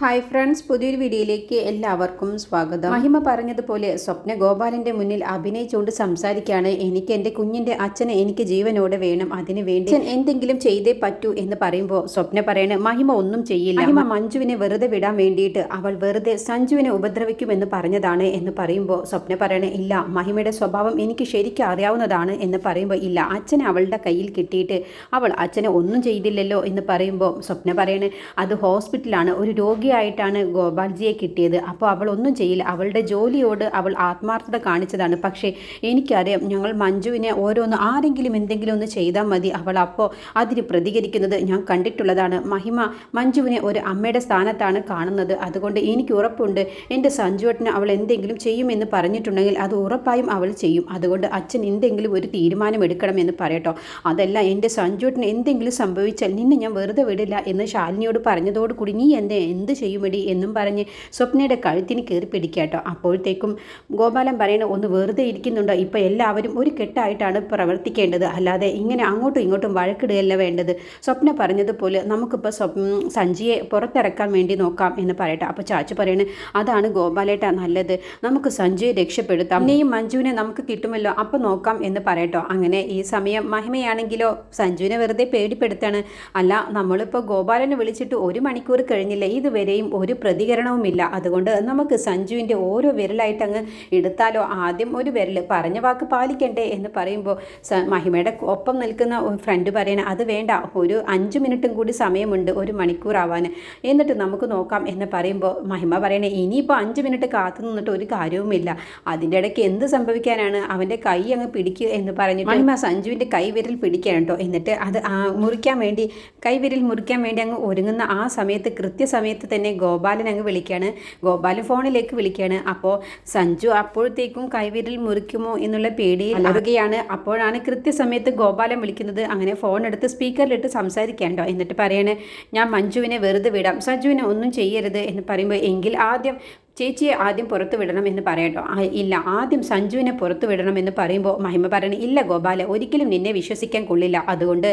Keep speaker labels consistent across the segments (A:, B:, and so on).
A: Hi friends പുതിയൊരു വീഡിയോയിലേക്ക് എല്ലാവർക്കും സ്വാഗതം. മഹിമ പറഞ്ഞതുപോലെ സ്വപ്ന ഗോപാലന്റെ മുന്നിൽ അഭിനയിച്ചുകൊണ്ട് സംസാരിക്കുകയാണ്. എനിക്ക് എന്റെ കുഞ്ഞിന്റെ അച്ഛനെ എനിക്ക് ജീവനോടെ വേണം. അതിന് വേണ്ടി എന്തെങ്കിലും ചെയ്തേ പറ്റൂ എന്ന് പറയുമ്പോൾ സ്വപ്ന പറയണ മഹിമ ഒന്നും ചെയ്യില്ല. മഹിമ മഞ്ജുവിനെ വെറുതെ വിടാൻ വേണ്ടിയിട്ട് അവൾ വെറുതെ സഞ്ജുവിനെ ഉപദ്രവിക്കുമെന്ന് പറഞ്ഞതാണ് എന്ന് പറയുമ്പോൾ സ്വപ്ന പറയണ ഇല്ല മഹിമയുടെ സ്വഭാവം എനിക്ക് ശരിക്കും അറിയാവുന്നതാണ് എന്ന് പറയുമ്പോൾ ഇല്ല. അച്ഛനെ അവളുടെ കയ്യിൽ കിട്ടിയിട്ട് അവൾ അച്ഛനെ ഒന്നും ചെയ്തില്ലല്ലോ എന്ന് പറയുമ്പോൾ സ്വപ്ന പറയണ അത് ഹോസ്പിറ്റലാണ് ഒരു രോഗിയായിട്ടാണ് ഗോപാൽജിയെ കിട്ടിയത്. അപ്പോൾ അവൾ ഒന്നും ചെയ്യില്ല. അവളുടെ ജോലിയോട് അവൾ ആത്മാർത്ഥത കാണിച്ചതാണ്. പക്ഷേ എനിക്കറിയാം ഞങ്ങൾ മഞ്ജുവിനെ ഓരോന്ന് ആരെങ്കിലും എന്തെങ്കിലും ഒന്ന് ചെയ്താൽ മതി. അവൾ അപ്പോൾ അതിന് പ്രതികരിക്കുന്നത് ഞാൻ കണ്ടിട്ടുള്ളതാണ്. മഹിമ മഞ്ജുവിനെ ഒരു അമ്മയുടെ സ്ഥാനത്താണ് കാണുന്നത്. അതുകൊണ്ട് എനിക്ക് ഉറപ്പുണ്ട്. എന്റെ സഞ്ജുവേട്ടന് അവൾ എന്തെങ്കിലും ചെയ്യുമെന്ന് പറഞ്ഞിട്ടുണ്ടെങ്കിൽ അത് ഉറപ്പായും അവൾ ചെയ്യും. അതുകൊണ്ട് അച്ഛൻ എന്തെങ്കിലും ഒരു തീരുമാനം എടുക്കണമെന്ന് പറയട്ടോ. അതല്ല എന്റെ സഞ്ജുവേട്ടന് എന്തെങ്കിലും സംഭവിച്ചാൽ നിന്നെ ഞാൻ വെറുതെ വിടില്ല എന്ന് ശാലിനിയോട് പറഞ്ഞതോടുകൂടി നീ എന്തേ എന്ത് ചെയ്യുമെടി എന്നും പറഞ്ഞ് സ്വപ്നയുടെ കഴുത്തിന് കയറി പിടിക്കാട്ടോ അപ്പോഴത്തേക്കും ഗോപാലൻ പറയണ ഒന്ന് വെറുതെ ഇരിക്കുന്നുണ്ടോ? ഇപ്പോൾ എല്ലാവരും ഒരു കെട്ടായിട്ടാണ് പ്രവർത്തിക്കേണ്ടത്. അല്ലാതെ ഇങ്ങനെ അങ്ങോട്ടും ഇങ്ങോട്ടും വഴക്കിടുകയല്ല വേണ്ടത്. സ്വപ്ന പറഞ്ഞതുപോലെ നമുക്കിപ്പോൾ സഞ്ജിയെ പുറത്തിറക്കാൻ വേണ്ടി നോക്കാം എന്ന് പറയട്ടെ. അപ്പോൾ ചാച്ചു പറയണ അതാണ് ഗോപാലേട്ട നല്ലത്. നമുക്ക് സഞ്ജുയെ രക്ഷപ്പെടുത്താം. ഇനിയും മഞ്ജുവിനെ നമുക്ക് കിട്ടുമല്ലോ. അപ്പോൾ നോക്കാം എന്ന് പറയട്ടോ. അങ്ങനെ ഈ സമയം മഹിമയാണെങ്കിലോ സഞ്ജുവിനെ വെറുതെ പേടിപ്പെടുത്താണ്. അല്ല നമ്മളിപ്പോൾ ഗോപാലനെ വിളിച്ചിട്ട് ഒരു മണിക്കൂർ കഴിഞ്ഞില്ല? ഇതുവരെയും ഒരു പ്രതികരണവുമില്ല. അതുകൊണ്ട് നമുക്ക് സഞ്ജുവിന്റെ ഓരോ വിരലായിട്ട് അങ്ങ് എടുത്താലോ? ആദ്യം ഒരു വിരൽ പറഞ്ഞ വാക്ക് പാലിക്കണ്ടേ എന്ന് പറയുമ്പോൾ മഹിമയുടെ ഒപ്പം നിൽക്കുന്ന ഫ്രണ്ട് പറയണ അത് വേണ്ട ഒരു അഞ്ച് മിനിറ്റും കൂടി സമയമുണ്ട് ഒരു മണിക്കൂർ ആവാൻ. എന്നിട്ട് നമുക്ക് നോക്കാം എന്ന് പറയുമ്പോൾ മഹിമ പറയണേ ഇനിയിപ്പോൾ അഞ്ച് മിനിറ്റ് കാത്തു നിന്നിട്ട് ഒരു കാര്യവുമില്ല. അതിന്റെ ഇടയ്ക്ക് എന്ത് സംഭവിക്കാനാണ്? അവന്റെ കൈ അങ്ങ് പിടിക്കുക എന്ന് പറഞ്ഞിട്ട് മഹിമ സഞ്ജുവിന്റെ കൈവിരൽ പിടിക്കാൻ കേട്ടോ. എന്നിട്ട് അത് മുറിക്കാൻ വേണ്ടി കൈവിരൽ മുറിക്കാൻ വേണ്ടി അങ്ങ് ഒരുങ്ങുന്ന ആ സമയത്ത് കൃത്യസമയത്ത് തന്നെ ഗോപാലൻ അങ്ങ് വിളിക്കുകയാണ് ഗോപാലൻ ഫോണിലേക്ക് വിളിക്കുകയാണ് അപ്പോൾ സഞ്ജു അപ്പോഴത്തേക്കും കൈവിരൽ മുറിക്കുമോ എന്നുള്ള പേടി അലറുകയാണ്. അപ്പോഴാണ് കൃത്യസമയത്ത് ഗോപാലൻ വിളിക്കുന്നത്. അങ്ങനെ ഫോൺ എടുത്ത് സ്പീക്കറിലിട്ട് സംസാരിക്കാണ്ടോ? എന്നിട്ട് പറയണേ ഞാൻ മഞ്ജുവിനെ വെറുതെ വിടാം. സഞ്ജുവിനെ ഒന്നും ചെയ്യരുത് എന്ന് പറയുമ്പോൾ എങ്കിൽ ആദ്യം ചേച്ചിയെ ആദ്യം പുറത്തു വിടണം എന്ന് പറയട്ടോ. ഇല്ല ആദ്യം സഞ്ജുവിനെ പുറത്തു വിടണം എന്ന് പറയുമ്പോൾ മഹിമ പറയണ ഇല്ല ഗോപാല ഒരിക്കലും നിന്നെ വിശ്വസിക്കാൻ കൊള്ളില്ല. അതുകൊണ്ട്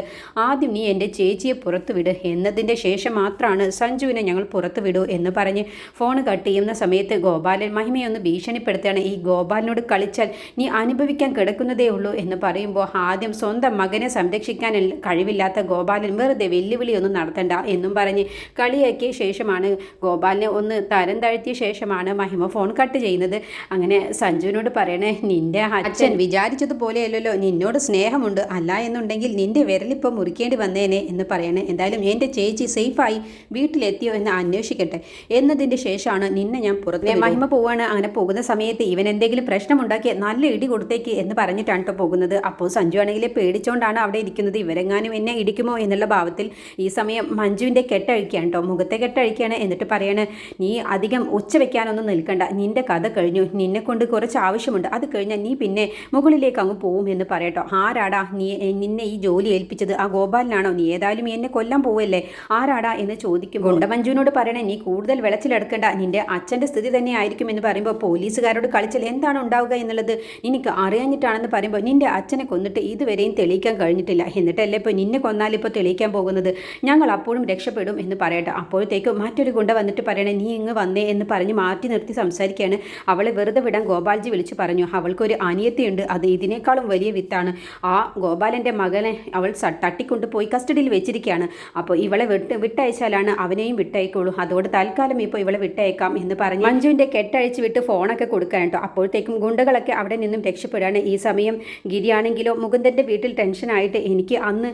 A: ആദ്യം നീ എന്റെ ചേച്ചിയെ പുറത്തു വിട് എന്നതിന്റെ ശേഷം മാത്രമാണ് സഞ്ജുവിനെ ഞങ്ങൾ പുറത്തു വിടൂ എന്ന് പറഞ്ഞ് ഫോൺ കട്ട് ചെയ്യുന്ന സമയത്ത് ഗോപാലൻ മഹിമയൊന്ന് ഭീഷണിപ്പെടുത്തുകയാണ്. ഈ ഗോപാലിനോട് കളിച്ചാൽ നീ അനുഭവിക്കാൻ കിടക്കുന്നതേ ഉള്ളൂ എന്ന് പറയുമ്പോൾ ആദ്യം സ്വന്തം മകനെ സംരക്ഷിക്കാൻ കഴിവില്ലാത്ത ഗോപാലൻ വെറുതെ വെല്ലുവിളിയൊന്നും നടത്തണ്ട എന്നും പറഞ്ഞ് കളിയാക്കിയ ശേഷമാണ് ഗോപാലിനെ ഒന്ന് തരം താഴ്ത്തിയ ശേഷമാണ് മഹിമ ഫോൺ കട്ട് ചെയ്യുന്നത്. അങ്ങനെ സഞ്ജുവിനോട് പറയണേ നിന്റെ അച്ഛൻ വിചാരിച്ചതുപോലെയല്ലല്ലോ. നിന്നോട് സ്നേഹമുണ്ട്. അല്ല എന്നുണ്ടെങ്കിൽ നിന്റെ വിരലിപ്പം മുറിക്കേണ്ടി വന്നേനെ എന്ന് പറയണേ. എന്തായാലും എന്റെ ചേച്ചി സേഫായി വീട്ടിലെത്തിയോ എന്ന് അന്വേഷിക്കട്ടെ. എന്നതിന്റെ ശേഷമാണ് നിന്നെ ഞാൻ പുറത്ത് മഹിമ പോവാണ്. അങ്ങനെ പോകുന്ന സമയത്ത് ഇവൻ എന്തെങ്കിലും പ്രശ്നമുണ്ടാക്കി നല്ല ഇടി കൊടുത്തേക്ക് എന്ന് പറഞ്ഞിട്ടാണ് കേട്ടോ പോകുന്നത്. അപ്പോൾ സഞ്ജു ആണെങ്കിൽ പേടിച്ചുകൊണ്ടാണ് അവിടെ ഇരിക്കുന്നത്. ഇവരെങ്ങാനും എന്നെ ഇടിക്കുമോ എന്നുള്ള ഭാവത്തിൽ ഈ സമയം മഞ്ജുവിന്റെ കെട്ടഴിക്കുകയാണ് കേട്ടോ മുഖത്തെ കെട്ടഴിക്കുകയാണ്. എന്നിട്ട് പറയാണ് നീ അധികം ഉച്ച വെക്കാനൊന്നും നിൽക്കണ്ട. നിന്റെ കഥ കഴിഞ്ഞു. നിന്നെ കൊണ്ട് കുറച്ച് ആവശ്യമുണ്ട്. അത് കഴിഞ്ഞാൽ നീ പിന്നെ മുകളിലേക്ക് അങ്ങ് പോവും എന്ന് പറയട്ടോ. ആരാടാ നീ നിന്നെ ഈ ജോലി ഏൽപ്പിച്ചത്? ആ ഗോപാലിനാണോ? നീ ഏതായാലും എന്നെ കൊല്ലാൻ പോവല്ലേ? ആരാടാ എന്ന് ചോദിക്കുമ്പോൾ ഗുണ്ടമഞ്ജുവിനോട് പറയണേ നീ കൂടുതൽ വെളച്ചിലെടുക്കണ്ട. നിന്റെ അച്ഛന്റെ സ്ഥിതി തന്നെ ആയിരിക്കും എന്ന് പറയുമ്പോൾ പോലീസുകാരോട് കളിച്ചാൽ എന്താണ് ഉണ്ടാവുക എന്നുള്ളത് എനിക്ക് അറിയാഞ്ഞിട്ടാണെന്ന് പറയുമ്പോൾ നിന്റെ അച്ഛനെ കൊന്നിട്ട് ഇതുവരെയും തെളിയിക്കാൻ കഴിഞ്ഞിട്ടില്ല. എന്നിട്ടല്ലേ ഇപ്പോൾ നിന്നെ കൊന്നാൽ ഇപ്പോൾ തെളിയിക്കാൻ പോകുന്നത്? ഞങ്ങൾ അപ്പോഴും രക്ഷപ്പെടും എന്ന് പറയട്ടെ. അപ്പോഴത്തേക്കും മറ്റൊരു ഗുണ്ട വന്നിട്ട് പറയണേ നീ ഇങ്ങ് വന്നേ എന്ന് പറഞ്ഞ് മാറ്റി നിർത്തി സംസാരിക്കുകയാണ്. അവളെ വെറുതെ വിടാൻ ഗോപാൽജി വിളിച്ചു പറഞ്ഞു. അവൾക്കൊരു അനിയത്തിയുണ്ട്. അത് ഇതിനേക്കാളും വലിയ വിത്താണ്. ആ ഗോപാലന്റെ മകനെ അവൾ തട്ടിക്കൊണ്ടുപോയി തട്ടിക്കൊണ്ട് പോയി കസ്റ്റഡിയിൽ വെച്ചിരിക്കുകയാണ്. അപ്പോൾ ഇവളെ വിട്ട് വിട്ടയച്ചാലാണ് അവനെയും വിട്ടയക്കുള്ളൂ. അതോട് തൽക്കാലം ഇപ്പോൾ ഇവളെ വിട്ടയക്കാം എന്ന് പറഞ്ഞു മഞ്ജുവിന്റെ കെട്ടഴിച്ച് വിട്ട് ഫോണൊക്കെ കൊടുക്കാൻ കേട്ടോ. അപ്പോഴത്തേക്കും ഗുണ്ടകളൊക്കെ അവിടെ നിന്നും രക്ഷപ്പെടുകയാണ്. ഈ സമയം ഗിരിയാണെങ്കിലോ മുകുന്ദന്റെ വീട്ടിൽ ടെൻഷനായിട്ട് എനിക്ക് അന്ന്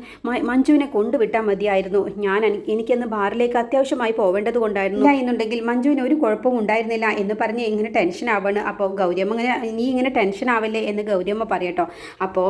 A: മഞ്ജുവിനെ കൊണ്ടുവിട്ടാൽ മതിയായിരുന്നു. ഞാൻ എനിക്കന്ന് ബാറിലേക്ക് അത്യാവശ്യമായി പോവേണ്ടത് കൊണ്ടായിരുന്നു. എന്നുണ്ടെങ്കിൽ മഞ്ജുവിന് ഒരു കുഴപ്പവും ഉണ്ടായിരുന്നില്ല എന്ന് പറഞ്ഞ് ഇങ്ങനെ ടെൻഷൻ ആവാണ്. അപ്പോൾ ഗൗരിയമ്മ ഇങ്ങനെ നീ ഇങ്ങനെ ടെൻഷൻ ആവല്ലേ? എന്ന് ഗൗരിയമ്മ പറയട്ടോ അപ്പോൾ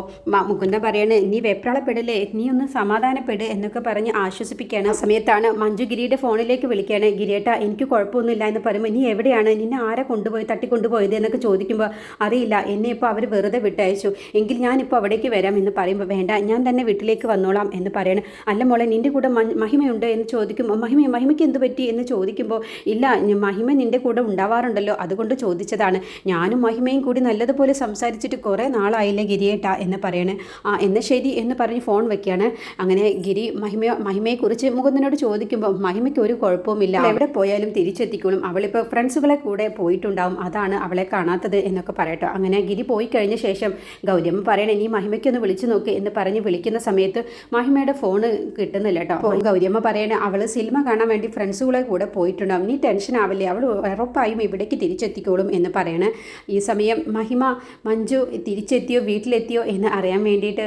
A: മുകുന്ദൻ പറയാണ് നീ വെപ്രാളപ്പെടില്ലേ? നീ ഒന്ന് സമാധാനപ്പെട് എന്നൊക്കെ പറഞ്ഞ് ആശ്വസിപ്പിക്കുകയാണ്. ആ സമയത്താണ് മഞ്ജു ഗിരിയുടെ ഫോണിലേക്ക് വിളിക്കുകയാണ് ഗിരിയേട്ട എനിക്ക് കുഴപ്പമൊന്നുമില്ല എന്ന് പറയുമ്പോൾ നീ എവിടെയാണ്? നിന്നെ ആരെ കൊണ്ടുപോയി തട്ടിക്കൊണ്ടുപോയത്? എന്നൊക്കെ ചോദിക്കുമ്പോൾ അറിയില്ല എന്നെ ഇപ്പോൾ അവർ വെറുതെ വിട്ടയച്ചു. എങ്കിൽ ഞാനിപ്പോൾ അവിടേക്ക് വരാം എന്ന് പറയുമ്പോൾ വേണ്ട ഞാൻ തന്നെ വീട്ടിലേക്ക് വന്നോളാം എന്ന് പറയണം. അല്ല മോളെ നിന്റെ കൂടെ മഹിമയുണ്ട്? എന്ന് ചോദിക്കുമ്പോൾ മഹിമ മഹിമയ്ക്ക് എന്ത് പറ്റി? എന്ന് ചോദിക്കുമ്പോൾ ഇല്ല മഹിമ നിന്റെ കൂടെ ഉണ്ടാവാറുണ്ടല്ലോ. അതുകൊണ്ട് ചോദിച്ചതാണ്. ഞാനും മഹിമയും കൂടി നല്ലതുപോലെ സംസാരിച്ചിട്ട് കുറേ നാളായില്ലേ ഗിരിയേട്ടാ എന്ന് പറയണേ. ആ എന്ന ശരി എന്ന് പറഞ്ഞ് ഫോൺ വെക്കുകയാണ് അങ്ങനെ ഗിരി മഹിമ മഹിമയെക്കുറിച്ച് മുകുന്ദനോട് ചോദിക്കുമ്പോൾ മഹിമയ്ക്ക് ഒരു കുഴപ്പവുമില്ല. എവിടെ പോയാലും തിരിച്ചെത്തിക്കോളും. അവളിപ്പോൾ ഫ്രണ്ട്സുകളെ കൂടെ പോയിട്ടുണ്ടാവും. അതാണ് അവളെ കാണാത്തത് എന്നൊക്കെ പറയട്ടോ. അങ്ങനെ ഗിരി പോയി കഴിഞ്ഞ ശേഷം ഗൗരിയമ്മ പറയണേ നീ മഹിമയ്ക്കൊന്ന് വിളിച്ചു നോക്ക് എന്ന് പറഞ്ഞ് വിളിക്കുന്ന സമയത്ത് മഹിമയുടെ ഫോൺ കിട്ടുന്നില്ല കേട്ടോ. ഗൗരിയമ്മ പറയണേ അവൾ സിനിമ കാണാൻ വേണ്ടി ഫ്രണ്ട്സുകളെ കൂടെ പോയിട്ടുണ്ടാവും. നീ ടെൻഷൻ ആവില്ലേ. അവൾ ഉറപ്പായും ഇവിടേക്ക് തിരിച്ചെത്തിക്കോളും എന്ന് പറയണേ. ഈ സമയം മഹിമ മഞ്ജു തിരിച്ചെത്തിയോ വീട്ടിലെത്തിയോ എന്ന് അറിയാൻ വേണ്ടിയിട്ട്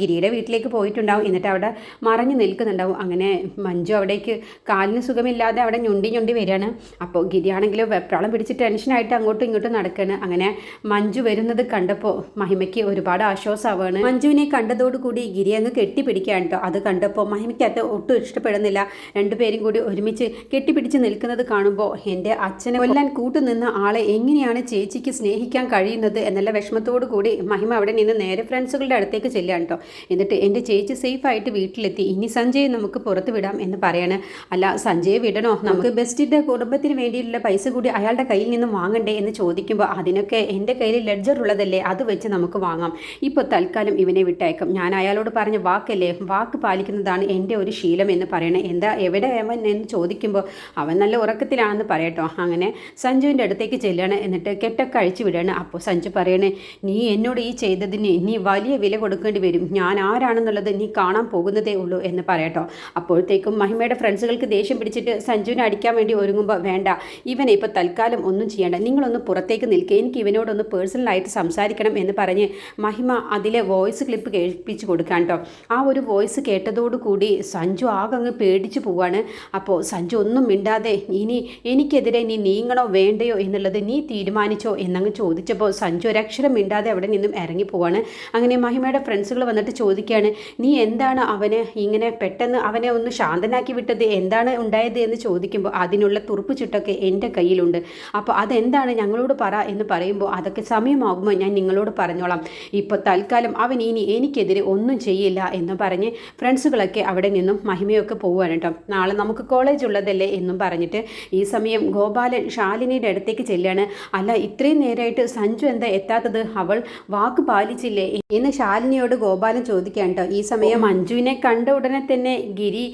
A: ഗിരിയുടെ വീട്ടിലേക്ക് പോയിട്ടുണ്ടാവും. എന്നിട്ട് അവിടെ മറഞ്ഞു നിൽക്കുന്നുണ്ടാവും. അങ്ങനെ മഞ്ജു അവിടേക്ക് കാലിന് സുഖമില്ലാതെ അവിടെ ഞൊണ്ടി ഞൊണ്ടി വരികയാണ്. അപ്പോൾ ഗിരിയാണെങ്കിൽ വെപ്രാളം പിടിച്ച് ടെൻഷനായിട്ട് അങ്ങോട്ടും ഇങ്ങോട്ടും നടക്കുകയാണ് അങ്ങനെ മഞ്ജു വരുന്നത് കണ്ടപ്പോൾ മഹിമയ്ക്ക് ഒരുപാട് ആശ്വാസമാവാണ് മഞ്ജുവിനെ കണ്ടതോടുകൂടി ഗിരി അങ്ങ് കെട്ടിപ്പിടിക്കുകയാണ് കേട്ടോ. അത് കണ്ടപ്പോൾ മഹിമയ്ക്ക് അത് ഒട്ടും ഇഷ്ടപ്പെടുന്നില്ല. രണ്ടുപേരും കൂടി ഒരുമിച്ച് കെട്ടിപ്പിടിച്ച് നിൽക്കുന്നത് കാണുമ്പോൾ എന്റെ അച്ഛനെ കൊല്ലാൻ കൂട്ടുനിന്ന ആളെ എങ്ങനെയാണ് ചേച്ചിക്ക് സ്നേഹിക്കാൻ കഴിയുന്നത് എന്നുള്ള വിഷമത്തോടു കൂടി മഹിമ അവിടെ നിന്ന് നേരെ ഫ്രണ്ട്സുകളുടെ അടുത്തേക്ക് ചെല്ലുകയാണ് കേട്ടോ. എന്നിട്ട് എന്റെ ചേച്ചി സേഫായിട്ട് വീട്ടിലെത്തി. ഇനി സഞ്ജയ് നമുക്ക് പുറത്ത് വിടാം എന്ന് പറയാണ്. അല്ല സഞ്ജയ് വിടണോ? നമുക്ക് ബെസ്റ്റിന്റെ കുടുംബത്തിന് വേണ്ടിയിട്ടുള്ള പൈസ കൂടി അയാളുടെ കയ്യിൽ നിന്നും വാങ്ങണ്ടേ എന്ന് ചോദിക്കുമ്പോൾ അതിനൊക്കെ എന്റെ കയ്യിൽ ലെഡ്ജർ ഉള്ളതല്ലേ? അത് വെച്ച് നമുക്ക് വാങ്ങാം. ഇപ്പോൾ തൽക്കാലം ഇവനെ വിട്ടയക്കും. ഞാൻ അയാളോട് പറഞ്ഞ വാക്കല്ലേ? വാക്ക് പാലിക്കുന്നതാണ് എന്റെ ഒരു ശീലം എന്ന് പറയണേ. എന്താ എവിടെ അവൻ എന്ന് ചോദിക്കുമ്പോൾ അവൻ നല്ല ഉറക്കത്തിലാണെന്ന് പറയട്ടോ. അങ്ങനെ സഞ്ജുവിന്റെ അടുത്തേക്ക് ചെല്ലുകയാണ്. എന്നിട്ട് കെട്ടൊക്കെ അഴിച്ചു വിടുകയാണ്. അപ്പോൾ സഞ്ജു പറയണേ നീ എന്നോട് ഈ ചെയ്തതിന് നീ വലിയ വില കൊടുക്കേണ്ടി വരും. ഞാൻ ആരാണെന്നുള്ളത് നീ കാണാൻ പോകുന്നതേ ഉള്ളൂ എന്ന് പറയട്ടോ. അപ്പോഴത്തേക്കും മഹിമയുടെ ഫ്രണ്ട്സുകൾക്ക് ദേഷ്യം പിടിച്ചിട്ട് സഞ്ജുവിനെ അടിക്കാൻ വേണ്ടി ഒരുങ്ങുമ്പോൾ വേണ്ട ഇവനെ ഇപ്പോൾ തൽക്കാലം ഒന്നും ചെയ്യേണ്ട. നിങ്ങളൊന്ന് പുറത്തേക്ക് നിൽക്കുക എനിക്ക് ഇവനോടൊന്ന് പേഴ്സണലായിട്ട് സംസാരിക്കണം എന്ന് പറഞ്ഞ് മഹിമ അതിലെ വോയിസ് ക്ലിപ്പ് കേൾപ്പിച്ച് കൊടുക്കാൻ കേട്ടോ. ആ ഒരു വോയിസ് കേട്ടതോടുകൂടി സഞ്ജു ആകെ അങ്ങ് പേടിച്ചു പോവാണ് അപ്പോൾ സഞ്ജു ഒന്നും മിണ്ടാതെ ഇനി എനിക്കെതിരെ നീ നീങ്ങണോ വേണ്ടയോ എന്നുള്ളത് നീ തീരുമാനിച്ചോ എന്നങ്ങ് ചോദിച്ചപ്പോൾ സഞ്ജു ഒരക്ഷരം മിണ്ടാതെ അവിടെ നിന്നും ഇറങ്ങി പോവാണ്. അങ്ങനെ മഹിമയുടെ ഫ്രണ്ട്സുകൾ വന്നിട്ട് ചോദിക്കുകയാണ് നീ എന്താണ് അവനെ ഇങ്ങനെ പെട്ടെന്ന് അവനെ ഒന്ന് ശാന്തനാക്കി വിട്ടത്? എന്താണ് ഉണ്ടായത്? എന്ന് ചോദിക്കുമ്പോൾ അതിനുള്ള തുറുപ്പ് ചുട്ടൊക്കെ എന്റെ കയ്യിലുണ്ട്. അപ്പോൾ അതെന്താണ്? ഞങ്ങളോട് പറ എന്ന് പറയുമ്പോൾ അതൊക്കെ സമയമാകുമ്പോൾ ഞാൻ നിങ്ങളോട് പറഞ്ഞോളാം. ഇപ്പോൾ തൽക്കാലം അവൻ ഇനി എനിക്കെതിരെ ഒന്നും ചെയ്യില്ല എന്ന് പറഞ്ഞ് ഫ്രണ്ട്സുകളൊക്കെ അവിടെ നിന്നും മഹിമയൊക്കെ പോവുകയാണ് കേട്ടോ. നാളെ നമുക്ക് കോളേജ് ഉള്ളതല്ലേ? എന്നും പറഞ്ഞിട്ട് ഈ സമയം ഗോപാലൻ ശാലിനിയുടെ അടുത്തേക്ക് ചെല്ലുകയാണ്. അല്ല ഇത്രയും നേരമായിട്ട് സഞ്ജു എന്താ എത്താത്തത്? അവൾ വാക്ക് പാലിച്ചില്ലേ? എന്ന് ശാലിനിയോട് ഗോപാലൻ ചോദിക്കുകയാണ് കേട്ടോ. ഈ സമയം മഞ്ജുവിനെ കണ്ട ഉടനെ തന്നെ ഗിരി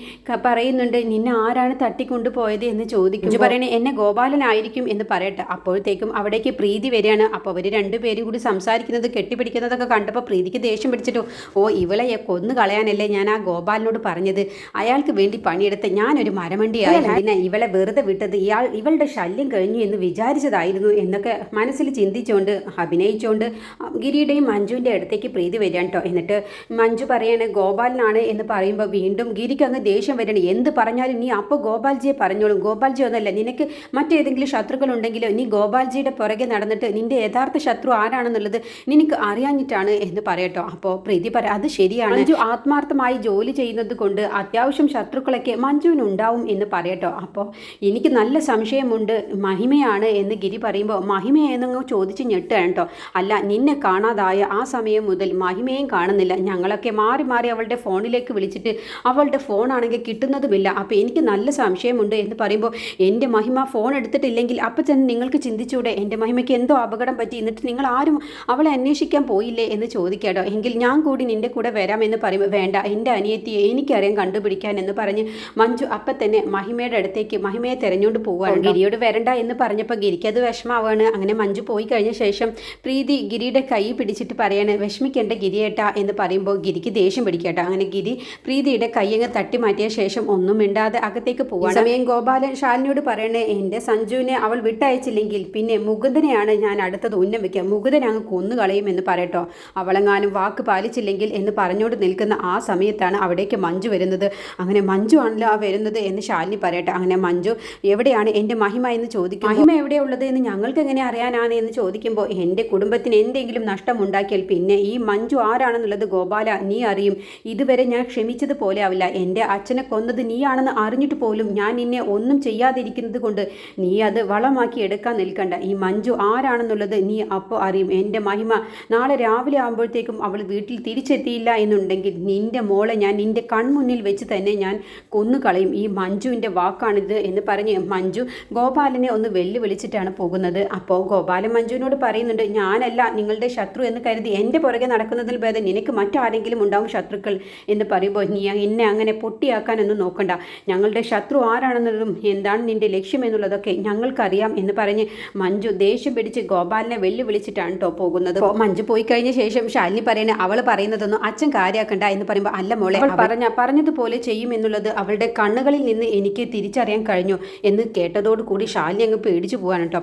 A: പറയുന്നുണ്ട് നിന്നെ ആരാണ് തട്ടിക്കൊണ്ടുപോയത്? എന്ന് ചോദിക്കും പറയണേ എന്നെ ഗോപാലനായിരിക്കും എന്ന് പറയട്ടെ. അപ്പോഴത്തേക്കും അവിടേക്ക് പ്രീതി വരികയാണ്. അപ്പോൾ അവർ രണ്ടുപേരും കൂടി സംസാരിക്കുന്നത് കെട്ടിപ്പിടിക്കുന്നതൊക്കെ കണ്ടപ്പോൾ പ്രീതിക്ക് ദേഷ്യം പിടിച്ചിട്ടു ഓ ഇവളെ കൊന്നു കളയാനല്ലേ ഞാൻ ആ ഗോപാലിനോട് പറഞ്ഞത്? അയാൾക്ക് വേണ്ടി പണിയെടുത്ത് ഞാനൊരു മരമണ്ടിയായി ഇവളെ വെറുതെ വിട്ടത് ഇയാൾ ഇവളുടെ ശല്യം കഴിഞ്ഞു എന്ന് വിചാരിച്ചതായിരുന്നു എന്നൊക്കെ മനസ്സിൽ ചിന്തിച്ചുകൊണ്ട് അഭിനയിച്ചുകൊണ്ട് ഗിരിയുടെയും മഞ്ജുവിന്റെ അടുത്തേക്ക് പ്രീതി വരികയാണ് കേട്ടോ എന്നിട്ട് മഞ്ജു പറയാണ് ഗോപാലിനാണ് എന്ന് പറയുമ്പോൾ വീണ്ടും ഗിരിക്ക് അങ്ങ് ദേഷ്യം വരണം. എന്ത് പറഞ്ഞാലും നീ അപ്പോൾ ഗോപാൽജിയെ പറഞ്ഞോളും. ഗോപാൽജി ഒന്നല്ല നിനക്ക് മറ്റേതെങ്കിലും ശത്രുക്കളുണ്ടെങ്കിലോ നീ ഗോപാൽജിയുടെ പുറകെ നടന്നിട്ട് നിന്റെ യഥാർത്ഥ ശത്രു ആരാണെന്നുള്ളത് നിനക്ക് അറിയാഞ്ഞിട്ടാണ് എന്ന് പറയട്ടോ അപ്പോൾ പ്രീതി പറ അത് ശരിയാണ്. മഞ്ജു ആത്മാർത്ഥമായി ജോലി ചെയ്യുന്നത് കൊണ്ട് അത്യാവശ്യം ശത്രുക്കളൊക്കെ മഞ്ജുവിനുണ്ടാവും എന്ന് പറയട്ടോ അപ്പോൾ എനിക്ക് നല്ല സംശയമുണ്ട്. മഹിമയാണ് എന്ന് ഗിരി പറയുമ്പോൾ മഹിമയെന്നങ്ങ് ചോദിച്ച് ഞെട്ടുകയാണ് കേട്ടോ അല്ല നിന്നെ കാണാതായ ആ സമയം മുതൽ മഹിമയും കാണുന്നില്ല. ഞങ്ങളൊക്കെ മാറി മാറി അവളുടെ ഫോണിലേക്ക് വിളിച്ചിട്ട് അവളുടെ ഫോണാണെങ്കിൽ കിട്ടുന്നതുമില്ല. അപ്പോൾ എനിക്ക് നല്ല സംശയമുണ്ട് എന്ന് പറയുമ്പോൾ എന്റെ മഹിമ ഫോൺ എടുത്തിട്ടില്ലെങ്കിൽ അപ്പം തന്നെ നിങ്ങൾക്ക് ചിന്തിച്ചൂടെ? എന്റെ മഹിമയ്ക്ക് എന്തോ അപകടം പറ്റി? എന്നിട്ട് നിങ്ങൾ ആരും അവളെ അന്വേഷിക്കാൻ പോയില്ലേ? എന്ന് ചോദിക്കാട്ടോ എങ്കിൽ ഞാൻ കൂടി നിന്റെ കൂടെ വരാമെന്ന് പറയുമ്പോൾ വേണ്ട എന്റെ അനിയത്തിയെ എനിക്കറിയാം കണ്ടുപിടിക്കാൻ എന്ന് പറഞ്ഞ് മഞ്ജു അപ്പം തന്നെ മഹിമയുടെ അടുത്തേക്ക് മഹിമയെ തിരഞ്ഞുകൊണ്ട് പോവുകയാണ് ഗിരിയോട് വരണ്ട എന്ന് പറഞ്ഞപ്പോൾ ഗിരിക്ക് അത് വിഷമാവാണ്. അങ്ങനെ മഞ്ജു പോയി കഴിഞ്ഞ ശേഷം പ്രീതി ഗിരിയുടെ കൈ പിടിച്ചിട്ട് പറയാണ് വിഷമിക്കേണ്ട ഗിരിയേട്ടാ എന്ന് പറയുമ്പോൾ ഗിരിക്ക് ദേഷ്യം പിടിക്കട്ടോ. അങ്ങനെ ഗിരി പ്രീതിയുടെ കൈയങ്ങ് തട്ടി മാറ്റിയ ശേഷം ഒന്നും മിണ്ടാതെ അകത്തേക്ക് പോവാണ്. സമയം ഗോപാലൻ ശാലിനിയോട് പറയണേ എന്റെ സഞ്ജുവിനെ അവൾ വിട്ടയച്ചില്ലെങ്കിൽ പിന്നെ മുകുന്ദനെയാണ് ഞാൻ അടുത്തത് ഉന്നം വെക്കുക മുകുന്ദനെ അങ്ങ് കൊന്നു കളയും എന്ന് പറയട്ടോ. അവളെങ്ങാനും വാക്ക് പാലിച്ചില്ലെങ്കിൽ എന്ന് പറഞ്ഞുകൊണ്ട് നിൽക്കുന്ന ആ സമയത്താണ് അവിടേക്ക് മഞ്ജു വരുന്നത്. അങ്ങനെ മഞ്ജു ആണല്ലോ ആ വരുന്നത് എന്ന് ശാലിനി പറയട്ടെ. അങ്ങനെ മഞ്ജു എവിടെയാണ് എന്റെ മഹിമ എന്ന് ചോദിക്കും മഹിമ എവിടെയുള്ളത് എന്ന് ഞങ്ങൾക്ക് എങ്ങനെ അറിയാനാണ് എന്ന് ചോദിക്കുമ്പോൾ എന്റെ കുടുംബത്തിന് എന്തെങ്കിലും നഷ്ടമുണ്ടാക്കിയാൽ പിന്നെ ഈ മഞ്ജു ആരാണെന്നുള്ളത് ഗോപാല നീ അറിയും. ഇതുവരെ ഞാൻ ക്ഷമിച്ചത് പോലെ ആവില്ല. എന്റെ അച്ഛനെ കൊന്നത് നീയാണെന്ന് അറിഞ്ഞിട്ട് പോലും ഞാൻ നിന്നെ ഒന്നും ചെയ്യാതിരിക്കുന്നത് കൊണ്ട് നീ അത് വളമാക്കി എടുക്കാൻ നിൽക്കണ്ട. ഈ മഞ്ജു ആരാണെന്നുള്ളത് നീ അപ്പോൾ അറിയും. എന്റെ മഹിമ നാളെ രാവിലെ ആകുമ്പോഴത്തേക്കും അവൾ വീട്ടിൽ തിരിച്ചെത്തിയില്ല എന്നുണ്ടെങ്കിൽ നിന്റെ മോളെ ഞാൻ നിന്റെ കൺമുന്നിൽ വെച്ച് തന്നെ ഞാൻ കൊന്നു കളയും ഈ മഞ്ജുവിന്റെ വാക്കാണിത് എന്ന് പറഞ്ഞ് മഞ്ജു ഗോപാല ഗോപാലിനെ ഒന്ന് വെല്ലുവിളിച്ചിട്ടാണ് പോകുന്നത്. അപ്പോൾ ഗോപാലൻ മഞ്ജുവിനോട് പറയുന്നുണ്ട് ഞാനല്ല നിങ്ങളുടെ ശത്രു എന്ന് കരുതി എന്റെ പുറകെ നടക്കുന്നതിൽ ഭേദം നിനക്ക് മറ്റാരെങ്കിലും ഉണ്ടാവും ശത്രുക്കൾ എന്ന് പറയുമ്പോൾ നീ എന്നെ അങ്ങനെ പൊട്ടിയാക്കാനൊന്നും നോക്കണ്ട. ഞങ്ങളുടെ ശത്രു ആരാണെന്നതും എന്താണ് നിന്റെ ലക്ഷ്യം എന്നുള്ളതൊക്കെ ഞങ്ങൾക്കറിയാം എന്ന് പറഞ്ഞ് മഞ്ജു ദേഷ്യം പിടിച്ച് ഗോപാലിനെ വെല്ലുവിളിച്ചിട്ടാണ് കേട്ടോ പോകുന്നത്. അപ്പോൾ മഞ്ജു പോയി കഴിഞ്ഞ ശേഷം ശാലിനി പറയണേ അവൾ പറയുന്നതൊന്നും അച്ഛൻ കാര്യാക്കണ്ട എന്ന് പറയുമ്പോൾ അല്ല മോളെ അവൾ പറഞ്ഞ പറഞ്ഞതുപോലെ ചെയ്യുമെന്നുള്ളത് അവളുടെ കണ്ണുകളിൽ നിന്ന് എനിക്ക് തിരിച്ചറിയാൻ കഴിഞ്ഞു എന്ന് കേട്ടതോടുകൂടി ശാലിനി അങ്ങ് പേടിച്ചു പോകാൻ കേട്ടോ.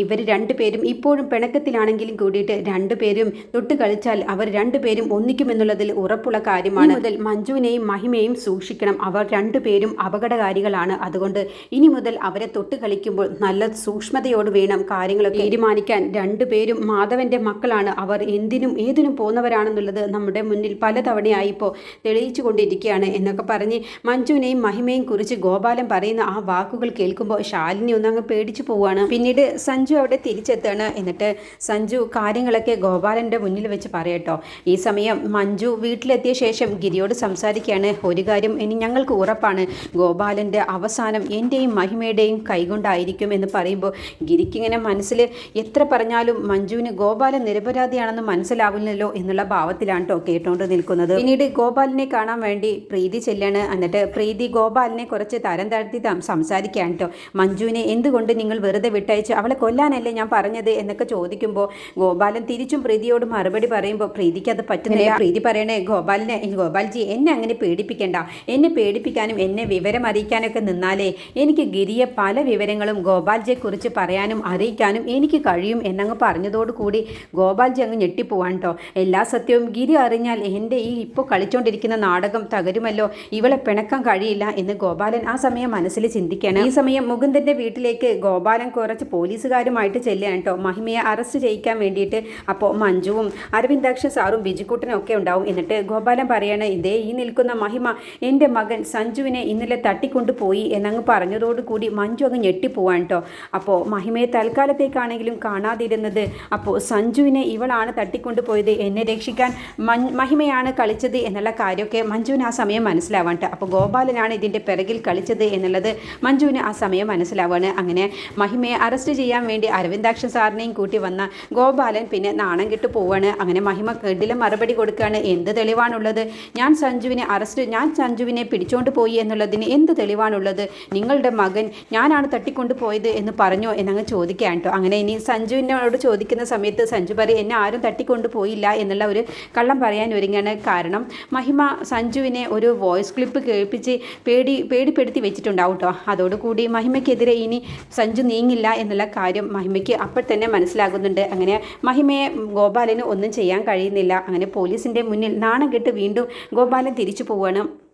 A: ഇവർ രണ്ടുപേരും ഇപ്പോഴും പിണക്കത്തിലാണെങ്കിലും കൂടിയിട്ട് രണ്ടുപേരും തൊട്ട് കളിച്ചാൽ അവർ രണ്ടുപേരും ഒന്നിക്കുമെന്നുള്ളതിൽ ഉറപ്പുള്ള കാര്യമാണ്. മുതൽ മഞ്ജുവിനെയും മഹിമയും സൂക്ഷിക്കണം. അവർ രണ്ടുപേരും അപകടകാരികളാണ്. അതുകൊണ്ട് ഇനി മുതൽ അവരെ തൊട്ട് കളിക്കുമ്പോൾ നല്ല സൂക്ഷ്മതയോട് വേണം കാര്യങ്ങളൊക്കെ തീരുമാനിക്കാൻ. രണ്ടുപേരും മാധവന്റെ മക്കളാണ്. അവർ എന്തിനും ഏതിനും പോകുന്നവരാണെന്നുള്ളത് നമ്മുടെ മുന്നിൽ പലതവണയായി ഇപ്പോൾ തെളിയിച്ചു കൊണ്ടിരിക്കുകയാണ് എന്നൊക്കെ പറഞ്ഞ് മഞ്ജുവിനെയും മഹിമയും കുറിച്ച് ഗോപാലൻ പറയുന്ന ആ വാക്കുകൾ കേൾക്കുമ്പോൾ ശാലിനി ഒന്നങ്ങ് പേടിച്ചു പോവുകയാണ് പിന്നീട് സഞ്ജു അവിടെ തിരിച്ചെത്താണ്. എന്നിട്ട് സഞ്ജു കാര്യങ്ങളൊക്കെ ഗോപാലന്റെ മുന്നിൽ വെച്ച് പറയട്ടോ ഈ സമയം മഞ്ജു വീട്ടിലെത്തിയ ശേഷം ഗിരിയോട് സംസാരിക്കുകയാണ്. ഒരു കാര്യം ഇനി ഞങ്ങൾക്ക് ഉറപ്പാണ്. ഗോപാലന്റെ അവസാനം എന്റെയും മഹിമയുടെയും കൈകൊണ്ടായിരിക്കും എന്ന് പറയുമ്പോൾ ഗിരിക്കിങ്ങനെ മനസ്സിൽ എത്ര പറഞ്ഞാലും മഞ്ജുവിന് ഗോപാലൻ നിരപരാധിയാണെന്ന് മനസ്സിലാവില്ലല്ലോ എന്നുള്ള ഭാവത്തിലാണ് കേട്ടോ കേട്ടോണ്ട് നിൽക്കുന്നത്. പിന്നീട് ഗോപാലിനെ കാണാൻ വേണ്ടി പ്രീതി ചെല്ലാണ്. എന്നിട്ട് പ്രീതി ഗോപാലിനെ കുറച്ച് തരം താഴ്ത്തി സംസാരിക്കുകയാണ് കേട്ടോ. മഞ്ജുവിനെ എന്തുകൊണ്ട് നിങ്ങൾ വെറുതെ വിട്ടയച്ച് അവളെ കൊല്ലാനല്ലേ ഞാൻ പറഞ്ഞത് എന്നൊക്കെ ചോദിക്കുമ്പോൾ ഗോപാലൻ തിരിച്ചും പ്രീതിയോട് മറുപടി പറയുമ്പോൾ പ്രീതിക്ക് അത് പറ്റുന്നില്ല. പ്രീതി പറയണേ ഗോപാലിനെ ഗോപാൽജി എന്നെ അങ്ങനെ പേടിപ്പിക്കണ്ട. എന്നെ പേടിപ്പിക്കാനും എന്നെ വിവരം അറിയിക്കാനൊക്കെ നിന്നാലേ എനിക്ക് ഗിരിയെ പല വിവരങ്ങളും ഗോപാൽജിയെ കുറിച്ച് പറയാനും അറിയിക്കാനും എനിക്ക് കഴിയും എന്നങ്ങ് പറഞ്ഞതോടുകൂടി ഗോപാൽജി അങ്ങ് ഞെട്ടിപ്പോവാൻ കേട്ടോ എല്ലാ സത്യവും ഗിരി അറിഞ്ഞാൽ എന്റെ ഈ ഇപ്പോൾ കളിച്ചുകൊണ്ടിരിക്കുന്ന നാടകം തകരുമല്ലോ. ഇവളെ പിണക്കാൻ കഴിയില്ല എന്ന് ഗോപാലൻ ആ സമയം മനസ്സിൽ ചിന്തിക്കുകയാണ് ഈ സമയം മുകുന്ദന്റെ വീട്ടിലേക്ക് ഗോപാലൻ കുറച്ച് പോലീസുകാരുമായിട്ട് ചെല്ലുകയാണ് കേട്ടോ. മഹിമയെ അറസ്റ്റ് ചെയ്യിക്കാൻ വേണ്ടിയിട്ട് അപ്പോൾ മഞ്ജുവും അരവിന്ദാക്ഷൻ സാറും ബിജുക്കുട്ടനും ഒക്കെ ഉണ്ടാവും. എന്നിട്ട് ഗോപാലൻ പറയാണ് ഇതേ ഈ നിൽക്കുന്ന മഹിമ എന്റെ മകൻ സഞ്ജുവിനെ ഇന്നലെ തട്ടിക്കൊണ്ടുപോയി എന്നങ്ങ് പറഞ്ഞതോടുകൂടി മഞ്ജു അങ്ങ് ഞെട്ടിപ്പോവാൻ കേട്ടോ. അപ്പോൾ മഹിമയെ തൽക്കാലത്തേക്കാണെങ്കിലും കാണാതിരുന്നത് അപ്പോൾ സഞ്ജുവിനെ ഇവളാണ് തട്ടിക്കൊണ്ടുപോയത് എന്നെ രക്ഷിക്കാൻ മഹിമയാണ് കളിച്ചത് എന്നുള്ള കാര്യമൊക്കെ മഞ്ജുവിന് ആ സമയം മനസ്സിലാവാണ്ട് അപ്പോൾ ഗോപാലനാണ് ഇതിന്റെ പിറകിൽ കളിച്ചത് എന്നുള്ളത് മഞ്ജുവിന് ആ സമയം മനസ്സിലാവാണ്. അങ്ങനെ മഹിമയെ അറസ്റ്റ് ചെയ്യാൻ വേണ്ടി അരവിന്ദാക്ഷൻ സാറിനെയും കൂട്ടി വന്ന ഗോപാലൻ പിന്നെ നാണം കെട്ട് പോവാണ്. അങ്ങനെ മഹിമ കെട്ടിലെ മറുപടി കൊടുക്കുകയാണ് എന്ത് തെളിവാണുള്ളത്? ഞാൻ സഞ്ജുവിനെ അറസ്റ്റ് ഞാൻ സഞ്ജുവിനെ പിടിച്ചോണ്ട് പോയി എന്നുള്ളതിന് എന്ത് തെളിവാണുള്ളത്? നിങ്ങളുടെ മകൻ ഞാനാണ് തട്ടിക്കൊണ്ട് പോയത് എന്ന് പറഞ്ഞോ എന്നങ്ങ് ചോദിക്കുകയാണ് കേട്ടോ അങ്ങനെ ഇനി സഞ്ജുവിനോട് ചോദിക്കുന്ന സമയത്ത് സഞ്ജു പറയും എന്നെ ആരും തട്ടിക്കൊണ്ട് പോയില്ല എന്നുള്ള ഒരു കള്ളം പറയാൻ ഒരുങ്ങാണ്. കാരണം മഹിമ സഞ്ജുവിനെ ഒരു വോയിസ് ക്ലിപ്പ് കേൾപ്പിച്ച് പേടി പേടിപ്പെടുത്തി വെച്ചിട്ടുണ്ടാവും കേട്ടോ അതോടുകൂടി മഹിമയ്ക്കെതിരെ ഇനി സഞ്ജു നീങ്ങില്ല എന്നുള്ള കാര്യം മഹിമയ്ക്ക് അപ്പോൾ തന്നെ മനസ്സിലാകുന്നുണ്ട്. അങ്ങനെ മഹിമയെ ഗോപാലന് ഒന്നും ചെയ്യാൻ കഴിയുന്നില്ല. അങ്ങനെ പോലീസിന്റെ മുന്നിൽ നാണം കെട്ട് വീണ്ടും ഗോപാലൻ തിരിച്ചു പോവുകയാണ്.